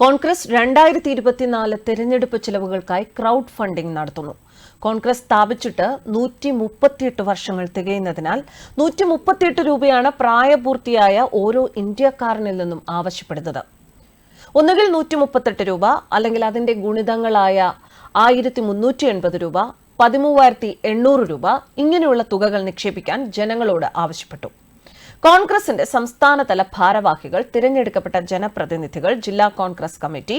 കോൺഗ്രസ് രണ്ടായിരത്തി ഇരുപത്തിനാല് തെരഞ്ഞെടുപ്പ് ചെലവുകൾക്കായി ക്രൗഡ് ഫണ്ടിംഗ് നടത്തുന്നു. കോൺഗ്രസ് സ്ഥാപിച്ചിട്ട് നൂറ്റി മുപ്പത്തിയെട്ട് വർഷങ്ങൾ തികയുന്നതിനാൽ നൂറ്റി മുപ്പത്തിയെട്ട് രൂപയാണ് പ്രായപൂർത്തിയായ ഓരോ ഇന്ത്യക്കാരനിൽ നിന്നും ആവശ്യപ്പെടുന്നത്. ഒന്നുകിൽ നൂറ്റി മുപ്പത്തെട്ട് രൂപ അല്ലെങ്കിൽ അതിന്റെ ഗുണിതങ്ങളായ ആയിരത്തി മുന്നൂറ്റി എൺപത് രൂപ പതിമൂവായിരത്തി എണ്ണൂറ് രൂപ ഇങ്ങനെയുള്ള തുകകൾ നിക്ഷേപിക്കാൻ ജനങ്ങളോട് ആവശ്യപ്പെട്ടു. കോൺഗ്രസിന്റെ സംസ്ഥാനതല ഭാരവാഹികൾ തിരഞ്ഞെടുക്കപ്പെട്ട ജനപ്രതിനിധികൾ ജില്ലാ Congress committee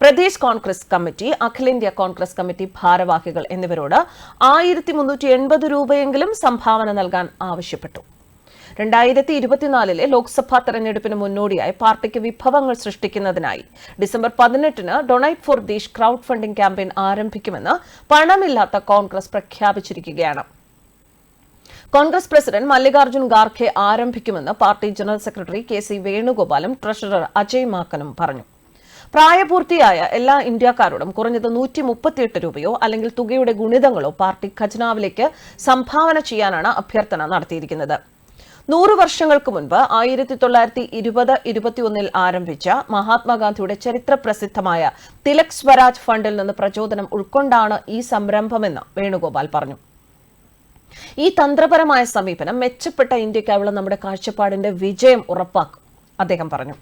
Pradesh Congress committee അഖിലേന്ത്യാ കോൺഗ്രസ് കമ്മിറ്റി ഭാരവാഹികൾ എന്നിവരോട് ആയിരത്തി മുന്നൂറ്റി എൺപത് രൂപയെങ്കിലും സംഭാവന നൽകാൻ ആവശ്യപ്പെട്ടു. രണ്ടായിരത്തി ഇരുപത്തിനാലിലെ ലോക്സഭാ തെരഞ്ഞെടുപ്പിന് മുന്നോടിയായി പാർട്ടിക്ക് വിഭവങ്ങൾ സൃഷ്ടിക്കുന്നതിനായി ഡിസംബർ പതിനെട്ടിന് donate for Desh crowd funding campaign ആരംഭിക്കുമെന്ന് പണമില്ലാത്ത കോൺഗ്രസ് പ്രഖ്യാപിച്ചിരിക്കുകയാണ്. കോൺഗ്രസ് പ്രസിഡന്റ് മല്ലികാർജുൻ ഖാർഖെ ആരംഭിക്കുമെന്ന് party general secretary K C വേണുഗോപാലും treasurer Ajay മാക്കനും പറഞ്ഞു. പ്രായപൂർത്തിയായ എല്ലാ ഇന്ത്യക്കാരോടും കുറഞ്ഞത് നൂറ്റി മുപ്പത്തിയെട്ട് രൂപയോ അല്ലെങ്കിൽ തുകയുടെ ഗുണിതങ്ങളോ പാർട്ടി ഖജനാവിലേക്ക് സംഭാവന ചെയ്യാനാണ് അഭ്യർത്ഥന നടത്തിയിരിക്കുന്നത്. നൂറ് വർഷങ്ങൾക്ക് മുൻപ് ആയിരത്തി തൊള്ളായിരത്തി ഇരുപത് ഇരുപത്തിയൊന്നിൽ ആരംഭിച്ച മഹാത്മാഗാന്ധിയുടെ ചരിത്ര പ്രസിദ്ധമായ തിലക് സ്വരാജ് ഫണ്ടിൽ നിന്ന് പ്രചോദനം ഉൾക്കൊണ്ടാണ് ഈ സംരംഭമെന്ന് വേണുഗോപാൽ പറഞ്ഞു. ഈ തന്ത്രപരമായ സമീപനം മെച്ചപ്പെട്ട ഇന്ത്യക്കായുള്ള നമ്മുടെ കാഴ്ചപ്പാടിന്റെ വിജയം ഉറപ്പാക്കും അദ്ദേഹം പറഞ്ഞു.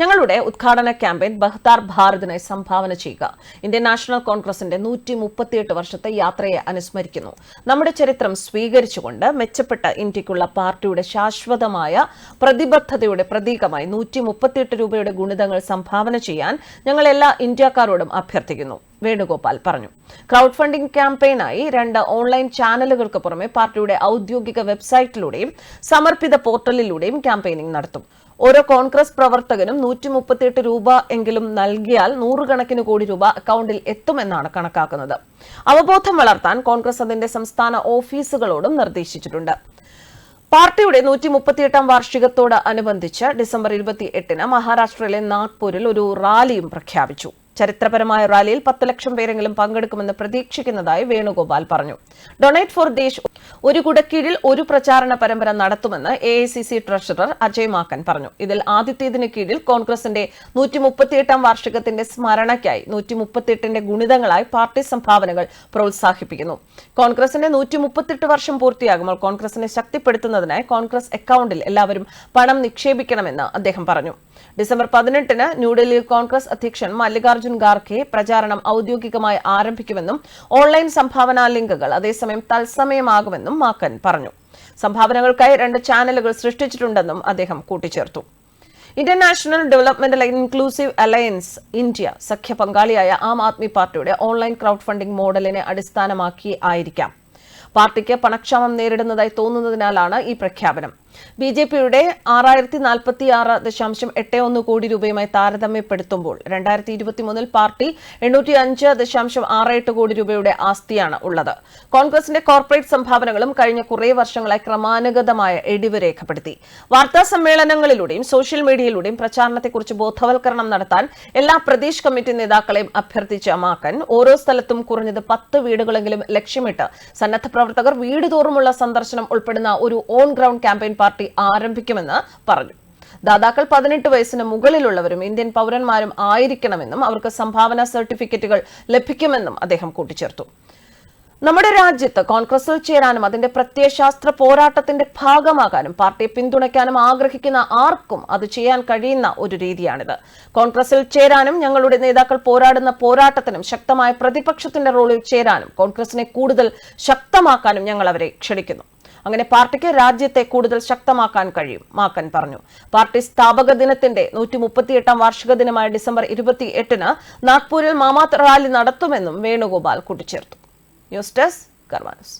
ഞങ്ങളുടെ ഉദ്ഘാടന ക്യാമ്പയിൻ ബഹ്താർ ഭാരതിനായി സംഭാവന ചെയ്യുക. ഇന്ത്യൻ നാഷണൽ കോൺഗ്രസിന്റെ നൂറ്റി മുപ്പത്തിയെട്ട് വർഷത്തെ യാത്രയെ അനുസ്മരിക്കുന്നു. നമ്മുടെ ചരിത്രം സ്വീകരിച്ചുകൊണ്ട് മെച്ചപ്പെട്ട ഇന്ത്യക്കുള്ള പാർട്ടിയുടെ ശാശ്വതമായ പ്രതിബദ്ധതയുടെ പ്രതീകമായി നൂറ്റി മുപ്പത്തിയെട്ട് രൂപയുടെ ഗുണിതങ്ങൾ സംഭാവന ചെയ്യാൻ ഞങ്ങൾ എല്ലാ ഇന്ത്യക്കാരോടും അഭ്യർത്ഥിക്കുന്നു. വേണുഗോപാൽ പറഞ്ഞു. ക്രൗഡ് ഫണ്ടിംഗ് ക്യാമ്പയിനായി രണ്ട് ഓൺലൈൻ ചാനലുകൾക്ക് പുറമെ പാർട്ടിയുടെ ഔദ്യോഗിക വെബ്സൈറ്റിലൂടെയും സമർപ്പിത പോർട്ടലിലൂടെയും ക്യാമ്പയിനിംഗ് നടത്തും. ഓരോ കോൺഗ്രസ് പ്രവർത്തകനും നൂറ്റി മുപ്പത്തിയെട്ട് രൂപ എങ്കിലും നൽകിയാൽ നൂറുകണക്കിന് കോടി രൂപ അക്കൗണ്ടിൽ എത്തുമെന്നാണ് കണക്കാക്കുന്നത്. അവബോധം വളർത്താൻ കോൺഗ്രസ് അതിന്റെ സംസ്ഥാന ഓഫീസുകളോടും നിർദ്ദേശിച്ചിട്ടുണ്ട്. പാർട്ടിയുടെ നൂറ്റി മുപ്പത്തിയെട്ടാം വാർഷികത്തോട് അനുബന്ധിച്ച് ഡിസംബർ ഇരുപത്തി എട്ടിന് മഹാരാഷ്ട്രയിലെ നാഗ്പൂരിൽ ഒരു റാലിയും പ്രഖ്യാപിച്ചു. ചരിത്രപരമായ റാലിയിൽ പത്ത് ലക്ഷം പേരെങ്കിലും പങ്കെടുക്കുമെന്ന് പ്രതീക്ഷിക്കുന്നതായി വേണുഗോപാൽ പറഞ്ഞു. ഡൊണേറ്റ് ഫോർ ദേശ് ഒരു കുടക്കീഴിൽ ഒരു പ്രചാരണ പരമ്പര നടത്തുമെന്ന് എ ട്രഷറർ അജയ് മാക്കൻ പറഞ്ഞു. ഇതിൽ ആദ്യത്തേതിന് കീഴിൽ കോൺഗ്രസിന്റെ നൂറ്റി മുപ്പത്തിയെട്ടാം വാർഷികത്തിന്റെ സ്മരണയ്ക്കായി നൂറ്റി മുപ്പത്തിയെട്ടിന്റെ ഗുണിതങ്ങളായി പാർട്ടി സംഭാവനകൾ പ്രോത്സാഹിപ്പിക്കുന്നു. കോൺഗ്രസിന്റെ നൂറ്റി മുപ്പത്തെട്ട് വർഷം പൂർത്തിയാകുമ്പോൾ കോൺഗ്രസിനെ ശക്തിപ്പെടുത്തുന്നതിനായി കോൺഗ്രസ് അക്കൌണ്ടിൽ എല്ലാവരും പണം നിക്ഷേപിക്കണമെന്ന് അദ്ദേഹം പറഞ്ഞു. ഡിസംബർ പതിനെട്ടിന് ന്യൂഡൽഹിയിൽ കോൺഗ്രസ് അധ്യക്ഷൻ മല്ലികാർജുൻ ഖാർഖെ പ്രചാരണം ഔദ്യോഗികമായി ആരംഭിക്കുമെന്നും ഓൺലൈൻ സംഭാവനാ ലിങ്കുകൾ അതേസമയം തത്സമയമാകുമെന്നും മാക്കൻ പറഞ്ഞു. സംഭാവനകൾക്കായി രണ്ട് ചാനലുകൾ സൃഷ്ടിച്ചിട്ടുണ്ടെന്നും അദ്ദേഹം കൂട്ടിച്ചേർത്തു. International development inclusive alliance India സഖ്യ പങ്കാളിയായ ആം ആദ്മി പാർട്ടിയുടെ ഓൺലൈൻ ക്രൗഡ് ഫണ്ടിംഗ് മോഡലിനെ അടിസ്ഥാനമാക്കി ആയിരിക്കാം. പാർട്ടിക്ക് പണക്ഷാമം നേരിടുന്നതായി തോന്നുന്നതിനാലാണ് ഈ പ്രഖ്യാപനം. ബി ജെ പിയുടെ ആറായിരത്തി നാൽപ്പത്തി ആറ് ദശാംശം എട്ട് ഒന്ന് കോടി രൂപയുമായി താരതമ്യപ്പെടുത്തുമ്പോൾ രണ്ടായിരത്തി ഇരുപത്തിമൂന്നിൽ പാർട്ടി എണ്ണൂറ്റി അഞ്ച് ദശാംശം ആറ് എട്ട് കോടി രൂപയുടെ ആസ്തിയാണ് ഉള്ളത്. കോൺഗ്രസിന്റെ കോർപ്പറേറ്റ് സംഭാവനകളും കഴിഞ്ഞ കുറേ വർഷങ്ങളായി ക്രമാനുഗതമായ ഇടിവ് രേഖപ്പെടുത്തി വാർത്താ സമ്മേളനങ്ങളിലൂടെയും സോഷ്യൽ മീഡിയയിലൂടെയും പ്രചാരണത്തെക്കുറിച്ച് ബോധവൽക്കരണം നടത്താൻ എല്ലാ പ്രദേശ് കമ്മിറ്റി നേതാക്കളെയും അഭ്യർത്ഥിച്ച മാക്കൻ ഓരോ സ്ഥലത്തും കുറഞ്ഞത് പത്ത് വീടുകളെങ്കിലും ലക്ഷ്യമിട്ട് സന്നദ്ധ പ്രവർത്തകർ വീട് തോറുമുള്ള സന്ദർശനം ഉൾപ്പെടുന്ന ഒരു ഓൺ ഗ്രൌണ്ട് ക്യാമ്പയിൻ പാർട്ടി ആരംഭിക്കുമെന്ന് പറഞ്ഞു. ദാതാക്കൾ പതിനെട്ട് വയസ്സിന് മുകളിലുള്ളവരും ഇന്ത്യൻ പൗരന്മാരും ആയിരിക്കണമെന്നും അവർക്ക് സംഭാവന സർട്ടിഫിക്കറ്റുകൾ ലഭിക്കുമെന്നും അദ്ദേഹം കൂട്ടിച്ചേർത്തു. നമ്മുടെ രാജ്യത്ത് കോൺഗ്രസിൽ ചേരാനും അതിന്റെ പ്രത്യയശാസ്ത്ര പോരാട്ടത്തിന്റെ ഭാഗമാകാനും പാർട്ടിയെ പിന്തുണയ്ക്കാനും ആഗ്രഹിക്കുന്ന ആർക്കും അത് ചെയ്യാൻ കഴിയുന്ന ഒരു രീതിയാണിത്. കോൺഗ്രസിൽ ചേരാനും ഞങ്ങളുടെ നേതാക്കൾ പോരാടുന്ന പോരാട്ടത്തിനും ശക്തമായ പ്രതിപക്ഷത്തിന്റെ റോളിൽ ചേരാനും കോൺഗ്രസിനെ കൂടുതൽ ശക്തമാക്കാനും ഞങ്ങൾ അവരെ ക്ഷണിക്കുന്നു. അങ്ങനെ പാർട്ടിക്ക് രാജ്യത്തെ കൂടുതൽ ശക്തമാക്കാൻ കഴിയും മാക്കൻ പറഞ്ഞു. പാർട്ടി സ്ഥാപക ദിനത്തിന്റെ നൂറ്റി മുപ്പത്തിയെട്ടാം വാർഷിക ദിനമായ ഡിസംബർ ഇരുപത്തി എട്ടിന് നാഗ്പൂരിൽ മാമാത്ത് റാലി നടത്തുമെന്നും വേണുഗോപാൽ കൂട്ടിച്ചേർത്തു. News desk കർമാനസ്.